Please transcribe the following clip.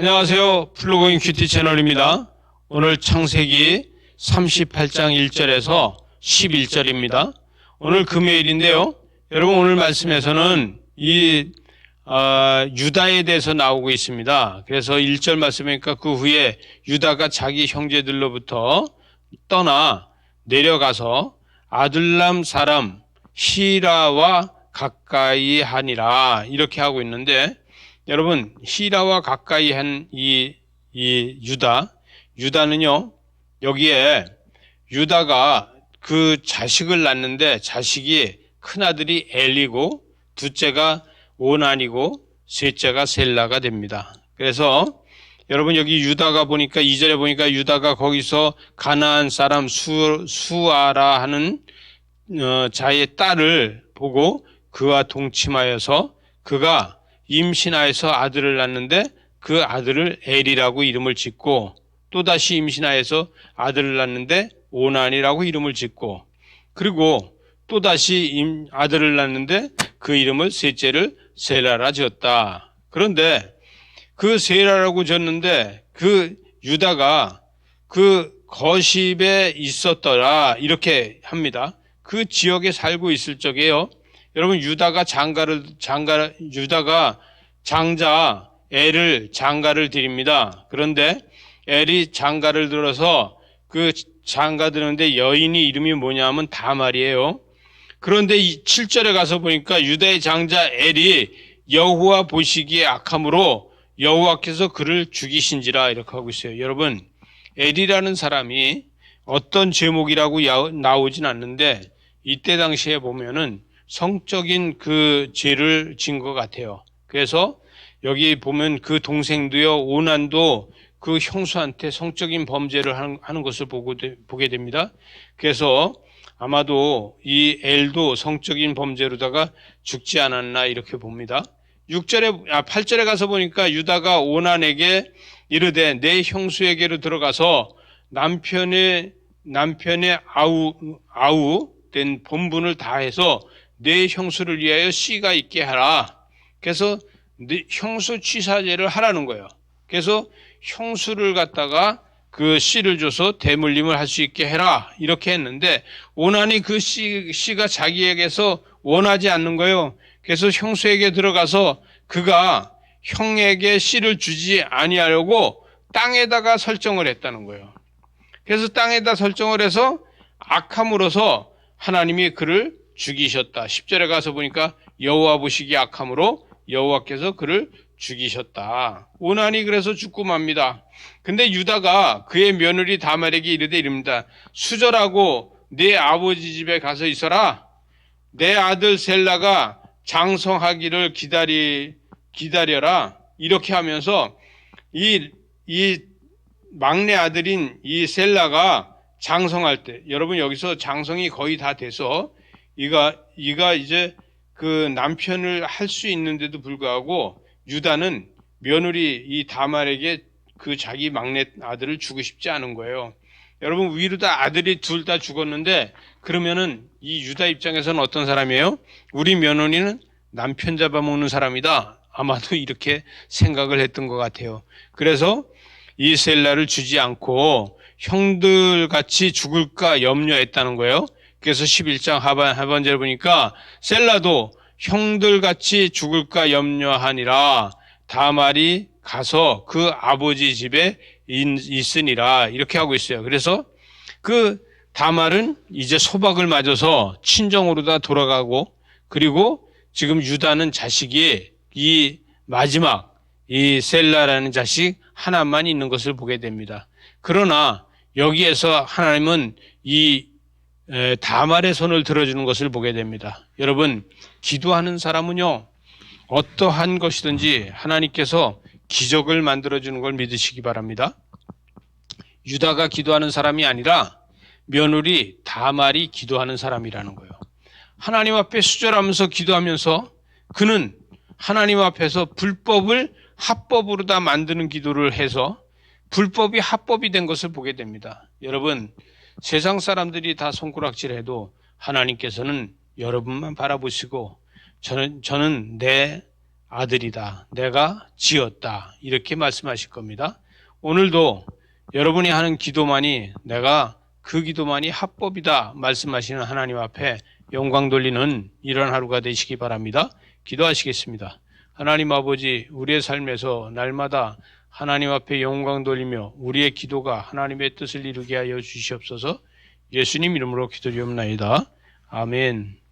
안녕하세요. 플로그인 큐티 채널입니다. 오늘 창세기 38장 1절에서 11절입니다. 오늘 금요일인데요. 여러분 오늘 말씀에서는 이 아, 유다에 대해서 나오고 있습니다. 그래서 1절 말씀이니까 그 후에 유다가 자기 형제들로부터 떠나 내려가서 아들람 사람 히라와 가까이 하니라 이렇게 하고 있는데 여러분 히라와 가까이 한이 이 유다 유다는요 여기에 유다가 그 자식을 낳는데 자식이 큰 아들이 엘리고 둘째가 오난이고 셋째가 셀라가 됩니다. 그래서 여러분 여기 유다가 보니까 이절에 보니까 유다가 거기서 가나안 사람 수, 수아라 하는 어, 자의 딸을 보고 그와 동침하여서 그가 임신하여서 아들을 낳는데 그 아들을 엘이라고 이름을 짓고 또다시 임신하여서 아들을 낳는데 오난이라고 이름을 짓고 그리고 또다시 임- 아들을 낳는데 그 이름을 셋째를 세라라 지었다. 그런데 그 세라라고 졌는데 그 유다가 그 거십에 있었더라 이렇게 합니다. 그 지역에 살고 있을 적에요. 여러분 유다가 장가를 장가 유다가 장자 엘을 장가를 드립니다. 그런데 엘이 장가를 들어서 그 장가 드는데 여인이 이름이 뭐냐면 다말이에요. 그런데 이 7절에 가서 보니까 유다의 장자 엘이 여호와 보시기에 악함으로 여호와께서 그를 죽이신지라 이렇게 하고 있어요. 여러분 엘이라는 사람이 어떤 제목이라고 야- 나오진 않는데 이때 당시에 보면은 성적인 그 죄를 진 것 같아요. 그래서 여기 보면 그 동생도요 오난도 그 형수한테 성적인 범죄를 하는, 것을 보고, 되- 보게 됩니다. 그래서 아마도 이 엘도 성적인 범죄로다가 죽지 않았나 이렇게 봅니다. 6절에, 아, 8절에 가서 보니까 유다가 오난에게 이르되 내 형수에게로 들어가서 남편의, 남편의 아우, 아우 된 본분을 다해서 내 형수를 위하여 씨가 있게 하라. 그래서 네 형수 취사제를 하라는 거예요. 그래서 형수를 갖다가 그 씨를 줘서 대물림을 할 수 있게 해라 이렇게 했는데 오난이 그 씨, 씨가 자기에게서 원하지 않는 거예요. 그래서 형수에게 들어가서 그가 형에게 씨를 주지 아니하려고 땅에다가 설정을 했다는 거예요. 그래서 땅에다 설정을 해서 악함으로서 하나님이 그를 죽이셨다. 10절에 가서 보니까 여호와 보시기 악함으로 여호와께서 그를 죽이셨다. 오난이 그래서 죽고 맙니다. 근데 유다가 그의 며느리 다말에게 이르되 이릅니다. 수절하고 내 아버지 집에 가서 있어라. 내 아들 셀라가 장성하기를 기다리 기다려라. 이렇게 하면서 이 이 막내 아들인 이 셀라가 장성할 때 여러분 여기서 장성이 거의 다 돼서 이가 이가 이제 그 남편을 할 수 있는데도 불구하고 유다는 며느리 이 다말에게 그 자기 막내 아들을 주고 싶지 않은 거예요. 여러분 위로 다 아들이 둘 다 죽었는데 그러면은 이 유다 입장에서는 어떤 사람이에요? 우리 며느리는 남편 잡아먹는 사람이다. 아마도 이렇게 생각을 했던 것 같아요. 그래서 이 셀라를 주지 않고 형들 같이 죽을까 염려했다는 거예요. 그래서 11장 하반, 하반절에 보니까 셀라도 형들 같이 죽을까 염려하니라 다말이 가서 그 아버지 집에 있- 있으니라 이렇게 하고 있어요. 그래서 그 다말은 이제 소박을 맞아서 친정으로 다 돌아가고 그리고 지금 유다는 자식이 이 마지막 이 셀라라는 자식 하나만 있는 것을 보게 됩니다. 그러나 여기에서 하나님은 이 에, 다말의 손을 들어주는 것을 보게 됩니다. 여러분, 기도하는 사람은요, 어떠한 것이든지 하나님께서 기적을 만들어주는 걸 믿으시기 바랍니다. 유다가 기도하는 사람이 아니라 며느리 다말이 기도하는 사람이라는 거예요. 하나님 앞에 수절하면서 기도하면서 그는 하나님 앞에서 불법을 합법으로 다 만드는 기도를 해서 불법이 합법이 된 것을 보게 됩니다. 여러분, 세상 사람들이 다 손가락질해도 하나님께서는 여러분만 바라보시고 저는 저는 내 아들이다. 내가 지었다. 이렇게 말씀하실 겁니다. 오늘도 여러분이 하는 기도만이 내가 그 기도만이 합법이다 말씀하시는 하나님 앞에 영광 돌리는 이런 하루가 되시기 바랍니다. 기도하시겠습니다. 하나님 아버지, 우리의 삶에서 날마다 하나님 앞에 영광 돌리며 우리의 기도가 하나님의 뜻을 이루게 하여 주시옵소서 예수님 이름으로 기도리옵나이다. 아멘.